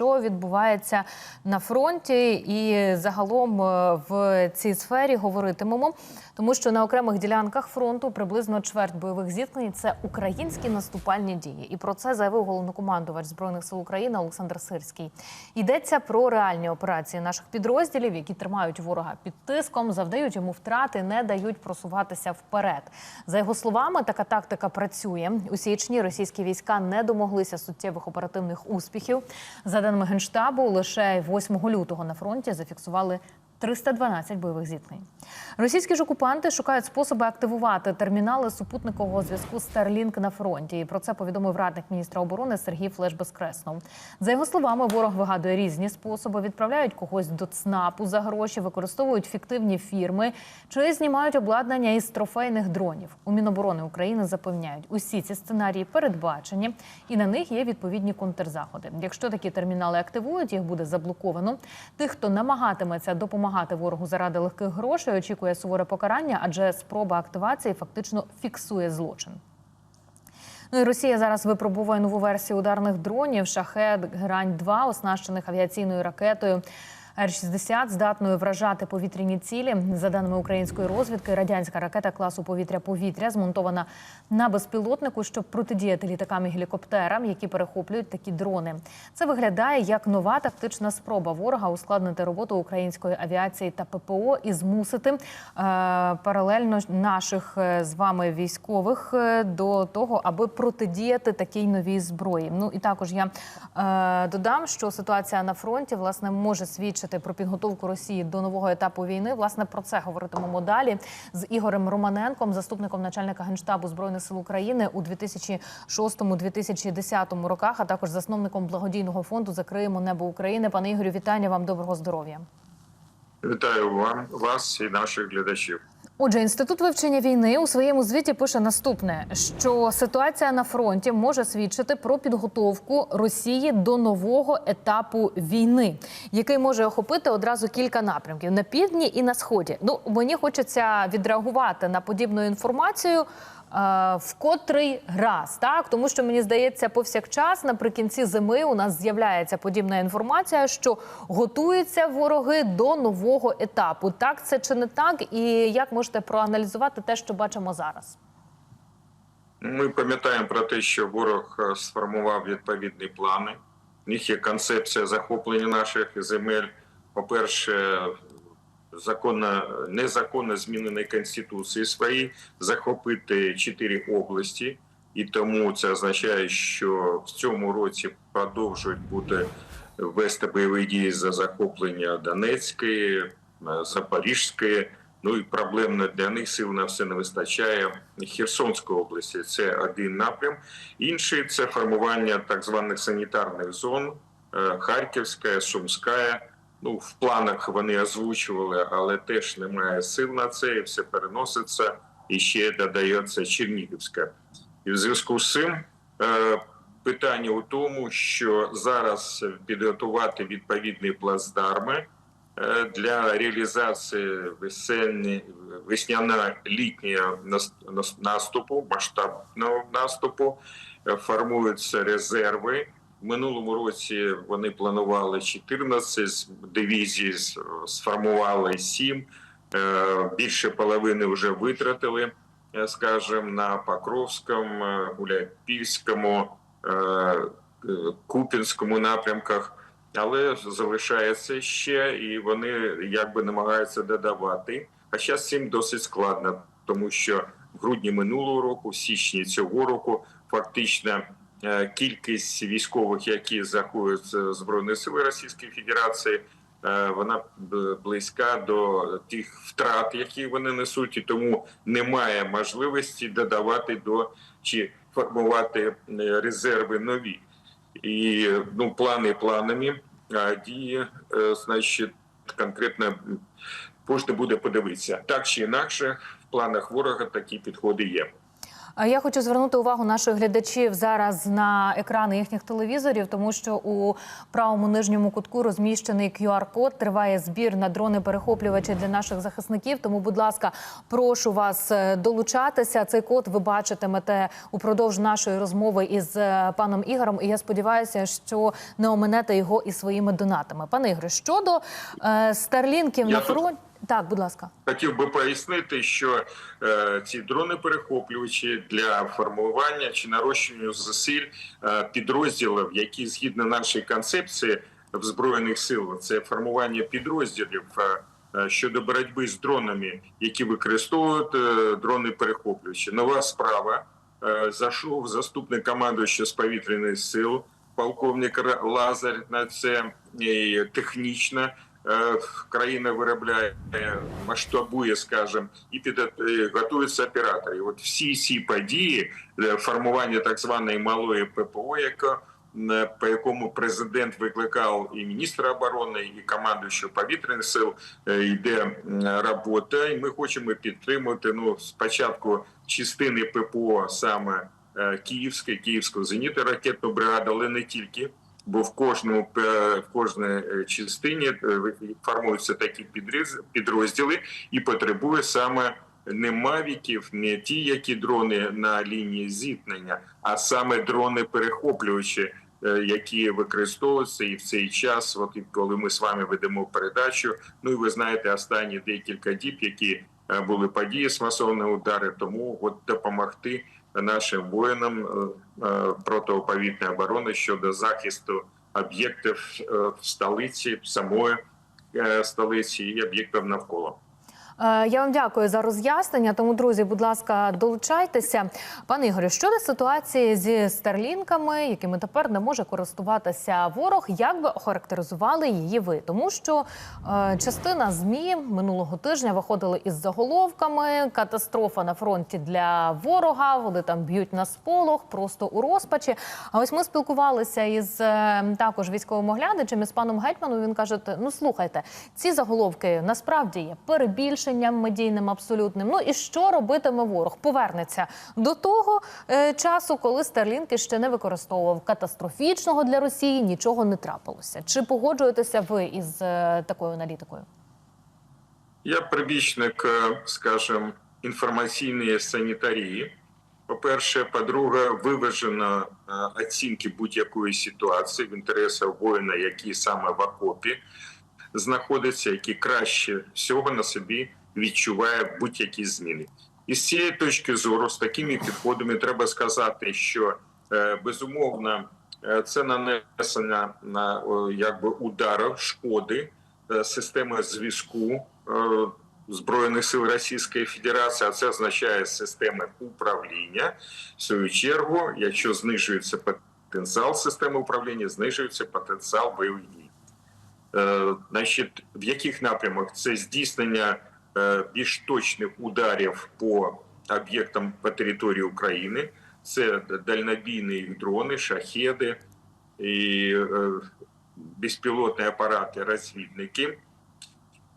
що відбувається на фронті, і загалом е, в цій сфері говоритимемо, тому що на окремих ділянках фронту приблизно чверть бойових зіткнень це українські наступальні дії. І про це заявив головнокомандувач збройних сил України Олександр Сирський. Йдеться про реальні операції наших підрозділів, які тримають ворога під тиском, завдають йому втрати, не дають просуватися вперед. За його словами, така тактика працює. У січні російські війська не домоглися суттєвих оперативних успіхів. За даними генштабу, лише 8 лютого на фронті зафіксували 312 бойових зіткнень. Російські ж окупанти шукають способи активувати термінали супутникового зв'язку Starlink на фронті. І про це повідомив радник міністра оборони Сергій Флеш Безкреснов. За його словами, ворог вигадує різні способи, відправляють когось до ЦНАПу за гроші, використовують фіктивні фірми чи знімають обладнання із трофейних дронів. У Міноборони України запевняють, усі ці сценарії передбачені, і на них є відповідні контрзаходи. Якщо такі термінали активують, їх буде заблоковано. Тих, хто намагатиметься допомагати ворогу заради легких грошей, очікує суворе покарання, адже спроба активації фактично фіксує злочин. Ну і Росія зараз випробовує нову версію ударних дронів шахет грань 2 оснащених авіаційною ракетою. Р-60 здатною вражати повітряні цілі. За даними української розвідки, радянська ракета класу повітря-повітря змонтована на безпілотнику, щоб протидіяти літакам і гелікоптерам, які перехоплюють такі дрони. Це виглядає як нова тактична спроба ворога ускладнити роботу української авіації та ППО і змусити е, паралельно наших е, з вами військових е, до того, аби протидіяти такій новій зброї. Ну і також я е, додам, що ситуація на фронті власне може свідчити про підготовку Росії до нового етапу війни. Власне про це говоритимемо далі з Ігорем Романенком, заступником начальника генштабу збройних сил України у 2006-2010 роках, а також засновником благодійного фонду Закриємо небо України. Пане Ігорю, вітання вам доброго здоров'я. Вітаю вам вас і наших глядачів. Отже, інститут вивчення війни у своєму звіті пише наступне: що ситуація на фронті може свідчити про підготовку Росії до нового етапу війни, який може охопити одразу кілька напрямків на півдні і на сході. Ну мені хочеться відреагувати на подібну інформацію. Е, В котрий раз, так тому що мені здається, повсякчас наприкінці зими у нас з'являється подібна інформація, що готуються вороги до нового етапу. Так це чи не так? І як можете проаналізувати те, що бачимо зараз? Ми пам'ятаємо про те, що ворог е, сформував відповідні плани. В них є концепція захоплення наших земель. По-перше, законно незаконно зміненої конституції свої захопити чотири області, і тому це означає, що в цьому році продовжують бути вести бойові дії за захоплення Донецької, е, Запорізької. Ну і проблемно для них сил на все не вистачає Херсонської області. Це один напрям. Інший це формування так званих санітарних зон е, Харківська, Сумська. Ну в планах вони озвучували, але теж немає сил на це, і все переноситься. І ще додається Чернігівська. І в зв'язку з цим е, питання у тому, що зараз підготувати відповідні плацдарми е, для реалізації весенні весняно-літнього нас- нас- наступу, масштабного наступу, е, формуються резерви. Минулому році вони планували 14 з дивізій, сформували 7. Е, Більше половини вже витратили, е, скажімо, на Покровському, е, Гуляйпільському, Купінському напрямках але залишається ще, і вони якби намагаються додавати. Хоча з цим досить складно, тому що в грудні минулого року, в січні цього року, фактично кількість військових, які заходять з збройної сили Російської Федерації, е, вона близька до тих втрат, які вони несуть, і тому немає можливості додавати до чи формувати е, резерви нові. І ну, плани планами, а дії, е, значить, конкретно можна буде подивитися. Так чи інакше, в планах ворога такі підходи є. Я хочу звернути увагу наших глядачів зараз на екрани їхніх телевізорів, тому що у правому нижньому кутку розміщений QR-код. Триває збір на дрони-перехоплювачі для наших захисників. Тому, будь ласка, прошу вас е, долучатися. Цей код ви бачитимете упродовж нашої розмови із е, паном Ігорем. І я сподіваюся, що не оминете його і своїми донатами. Пане Ігоре, щодо е, старлінків Я на фронті. Так, будь ласка. Хотів би пояснити, що е, ці дрони перехоплювачі для формування чи нарощування зусиль е, підрозділів, які згідно нашої концепції в збройних сил, це формування підрозділів е, е, щодо боротьби з дронами, які використовують е, дрони перехоплювачі. Нова справа Е, зайшов заступник командуючого з повітряних сил, полковник Лазар на це і технічно. Е, Країна виробляє, масштабує, скажімо, і під е, готуються оператори. От всі ці події е, формування так званої малої ППО, яка по якому президент викликав і міністра оборони, і командуючого повітряних сил, йде робота, і ми хочемо підтримувати. Ну спочатку частини ППО саме Київської, Київського зенітно ракетну бригаду, але не тільки. Бо в кожному е, в кожній е, частині е, формуються такі підрозділи і потребує саме не мавіків, не ті, які дрони на лінії зіткнення, а саме дрони перехоплювачі, е, які використовуються і в цей час, от коли ми з вами ведемо передачу. Ну і ви знаєте, останні декілька діб, які були події з масового удари, тому от допомогти нашим воїнам протиповітної е, оборони щодо захисту об'єктів е, в столиці, в самої е, столиці і об'єктів навколо. Е, Я вам дякую за роз'яснення. Тому, друзі, будь ласка, долучайтеся. Пане Ігорю, щодо ситуації зі старлінками, якими тепер не може користуватися ворог, як би охарактеризували її ви? Тому що е, частина змі минулого тижня виходили із заголовками катастрофа на фронті для ворога. Вони там б'ють на сполох, просто у розпачі. А ось ми спілкувалися із е, також військовим оглядачем із паном гетьманом. Він каже: ну слухайте, ці заголовки насправді є перебільшенням медійним абсолютним. Ну і що робитиме ворог? Повернеться до того е, часу, коли Старлінки ще не використовував катастрофічного для Росії нічого не трапилося. Чи погоджуєтеся ви із е, такою аналітикою? Я прибічник, е, скажімо, інформаційної санітарії. По-перше, по-друге, виважено е, оцінки будь-якої ситуації в інтересах воїна, який саме в окопі знаходиться, який краще всього на собі відчуває будь-які зміни. І з цієї точки зору, з такими підходами, треба сказати, що е, безумовно е, це нанесення на якби ударів, шкоди е, системи зв'язку збройних сил Російської Федерації. А це означає системи управління. В свою чергу, якщо знижується потенціал системи управління, знижується потенціал бойових дій. Значить, в яких напрямах це здійснення більш точних ударів по об'єктам по території України, це дальнобійні дрони, шахеди і е, безпілотні апарати, розвідники.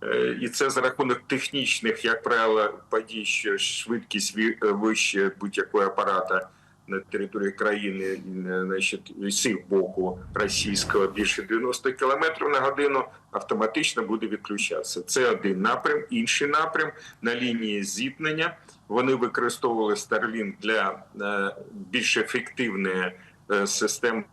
Е, І це за рахунок технічних, як правило, подій, що швидкість е, вище будь-якого апарата на території країни, значить, їх боку російського більше 90 км на годину, автоматично буде відключатися. Це один напрям. Інший напрям на лінії зіткнення. Вони використовували Starlink для е, більш ефективної е, системи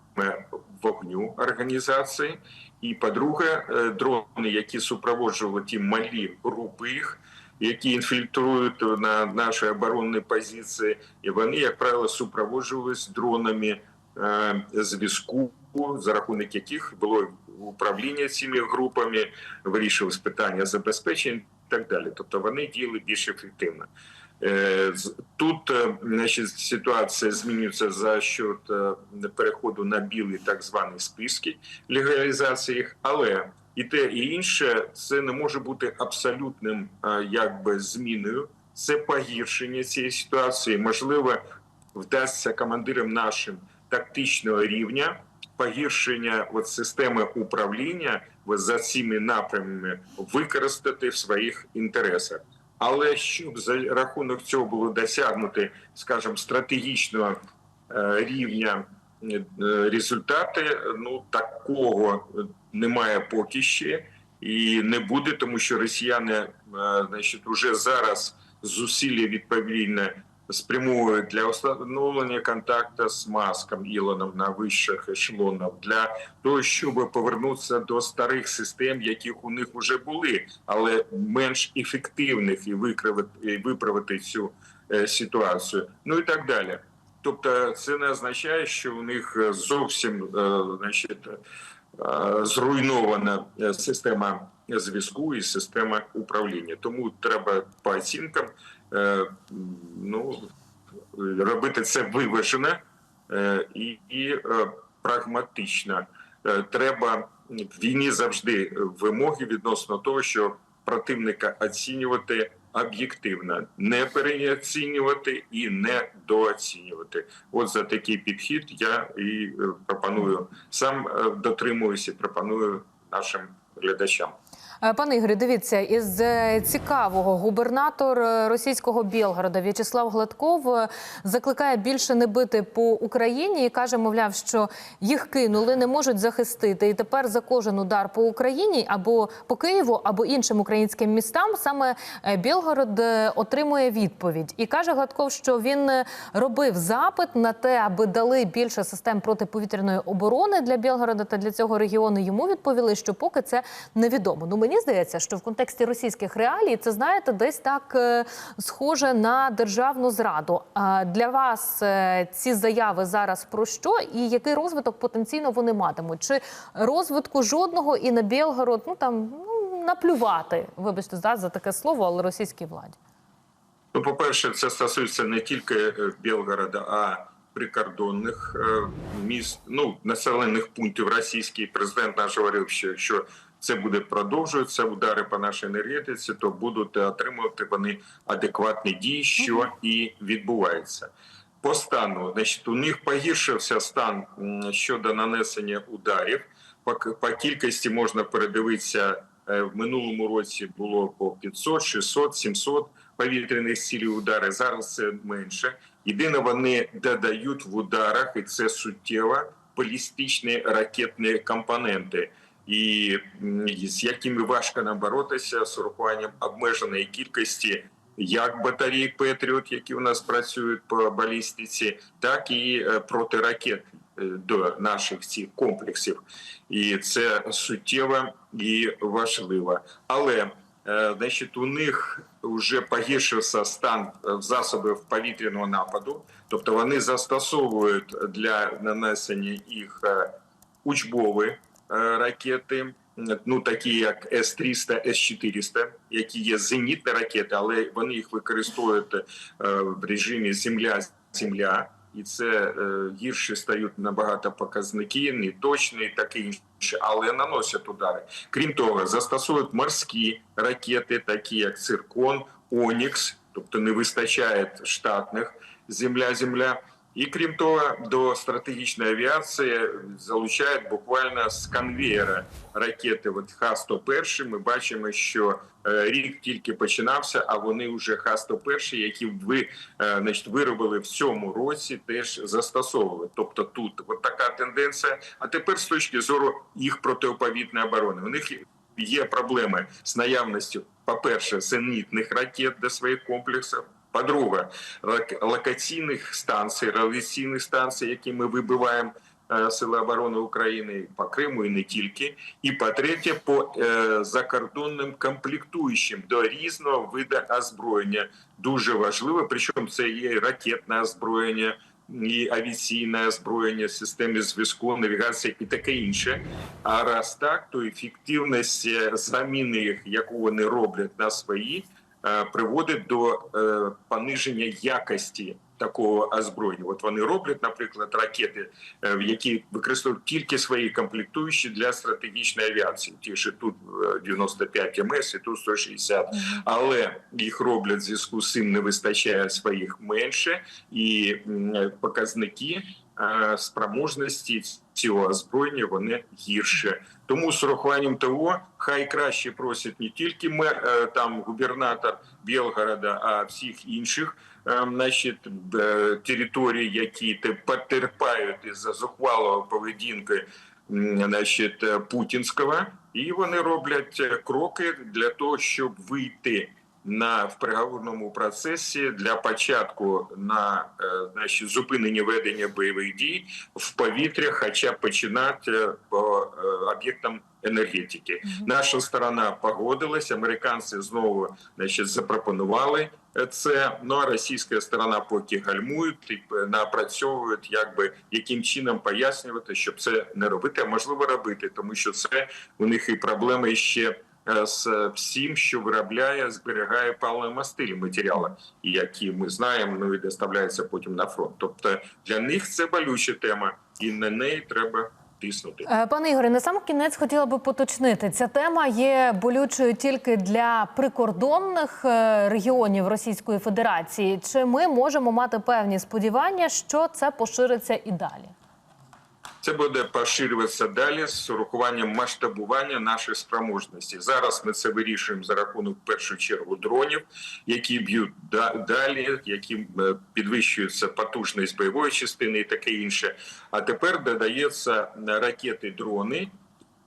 вогню організації. І по-друге, е, дрони, які супроводжували ті малі групи їх, які інфільтрують на наші оборонні позиції, і вони, як правило, супроводжувались дронами е, зв'язку, за рахунок яких було управління цими групами, вирішилось питання забезпечення і так далі. Тобто вони діяли більш ефективно. Е, Тут е, значить, ситуація змінюється за е, переходу на білі так звані списки легалізації їх, але і те, і інше це не може бути абсолютним е, якби зміною. Це погіршення цієї ситуації. Можливо, вдасться командирам нашим тактичного рівня погіршення от системи управління за цими напрямами використати в своїх інтересах. Але щоб за рахунок цього було досягнути, скажімо, стратегічного е, рівня результати, ну такого немає поки ще і не буде, тому що росіяни, е, значить, уже зараз зусилля відповідне спрямовують для встановлення контакту з маском Ілоном на вищих ешелонах, для того, щоб повернутися до старих систем, яких у них вже були, але менш ефективних і викривати і виправити цю е, ситуацію. Ну і так далі. Тобто, це не означає, що у них зовсім е, значить, е, зруйнована е, система зв'язку і система управління. Тому треба по оцінкам ну, робити це виважено і, і прагматично. Треба в війні завжди вимоги відносно того, що противника оцінювати об'єктивно, не переоцінювати і не дооцінювати. От за такий підхід я і е, пропоную сам е, дотримуюся, пропоную нашим глядачам. Е, Пане Ігорі, дивіться, із е, цікавого губернатор е, російського Білгорода В'ячеслав Гладков закликає більше не бити по Україні і каже, мовляв, що їх кинули, не можуть захистити. І тепер за кожен удар по Україні або по Києву, або іншим українським містам саме Білгород отримує відповідь. І каже Гладков, що він робив запит на те, аби дали більше систем протиповітряної оборони для Білгорода та для цього регіону. Йому відповіли, що поки це невідомо. Ну мені здається, що в контексті російських реалій це знаєте, десь так е, схоже на державну зраду. А для вас е, ці заяви зараз про що і який розвиток потенційно вони матимуть? Чи розвитку жодного і на Білгород, ну там ну наплювати, вибачте за, за таке слово, але російській владі. Ну, по-перше, це стосується не тільки е, Білгорода, а прикордонних міст, ну населених пунктів. Російський президент наш говорив, що якщо це буде продовжуватися удари по нашій енергетиці, то будуть отримувати вони адекватні дії, що і відбувається. По стану, значить, у них погіршився стан щодо нанесення ударів. По, по кількості можна передивитися е, в минулому році було по 500, 600, 700 повітряних цілів удари. Зараз це менше. Єдине, вони додають в ударах, і це суттєво балістичні ракетні компоненти, і з якими важко нам боротися з урахуванням обмеженої кількості. Як батареї Петріот, які у нас працюють по балістиці, так і е, протиракет е, до наших цих комплексів, і це суттєво і важливо. Але е, значить, у них вже погіршився стан засобів повітряного нападу, тобто вони застосовують для нанесення їх учбові ракети, ну такі як С-300, С-400, які є зенітні ракети, але вони їх використовують е, в режимі земля-земля. І це е, гірше стають набагато показники, неточні, і таке але наносять удари. Крім того, застосовують морські ракети, такі як циркон, Онікс, тобто не вистачає штатних земля-земля. І крім того, до стратегічної авіації залучають буквально з конвеєра ракети. От Х-101. Ми бачимо, що е, рік тільки починався, а вони вже Х-101, які ви е, значить, виробили в цьому році, теж застосовували. Тобто тут от така тенденція. А тепер з точки зору їх протиповітної оборони, у них є проблеми з наявністю, по-перше, зенітних ракет до своїх комплексів. По-друге, лок- локаційних станцій, радіаційних станцій, які ми вибиваємо е, Сили оборони України по Криму і не тільки. І по е, закордонним комплектуючим до різного виду озброєння. Дуже важливо, причому це є ракетне озброєння, і авіаційне озброєння, системи зв'язку, навігації і таке інше. А раз так, то ефективність е, заміни яку вони роблять на свої, приводить до е, пониження якості такого озброєння. От вони роблять, наприклад, ракети, е, в які використовують тільки свої комплектуючі для стратегічної авіації. Ті ж тут е, 95 МС і тут 160. Але їх роблять в зв'язку з цим не вистачає своїх менше, і показники е, спроможності цього озброєння вони гірше. Тому з урахуванням того, хай краще просять не тільки мер, е, там губернатор Білгорода, а всіх інших е, значить, е, територій, які те- потерпають із-за зухвалого поведінки значить, е, путінського, і вони роблять е, кроки для того, щоб вийти на в переговорному процесі для початку на е, значить, зупинення ведення бойових дій в повітря, хоча починати по е, об'єктам енергетики. Наша сторона погодилась, американці знову значить, запропонували е, це. Ну а російська сторона поки гальмують і напрацьовують, якби яким чином пояснювати, щоб це не робити, а можливо робити, тому що це у них і проблеми ще. Е, З всім, що виробляє, зберігає паливомастилі матеріали, які ми знаємо, ну і доставляються потім на фронт. Тобто для них це болюча тема, і на неї треба тиснути. Е, Пане Ігорі, на сам кінець хотіла би поточнити. Ця тема є болючою тільки для прикордонних е, регіонів Російської Федерації. Чи ми можемо мати певні сподівання, що це пошириться і далі? Це буде поширюватися далі з урахуванням масштабування наших спроможностей. Зараз ми це вирішуємо за рахунок в першу чергу дронів, які б'ють да- далі, які е, підвищується потужність бойової частини і таке інше. А тепер додається ракети, дрони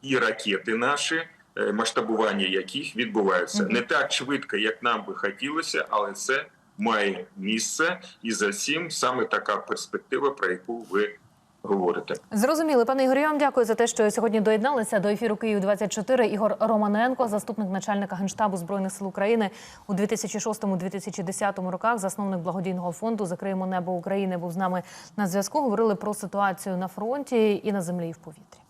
і ракети наші. е, Масштабування яких відбувається не так швидко, як нам би хотілося, але це має місце, і за цим саме така перспектива, про яку ви говорите. Зрозуміли, пане Ігорю, я вам дякую за те, що сьогодні доєдналися до ефіру Київ 24 Ігор Романенко, заступник начальника генштабу збройних сил України у 2006-2010 роках, засновник благодійного фонду Закриємо небо України. Був з нами на зв'язку. Говорили про ситуацію на фронті і на землі, і в повітрі.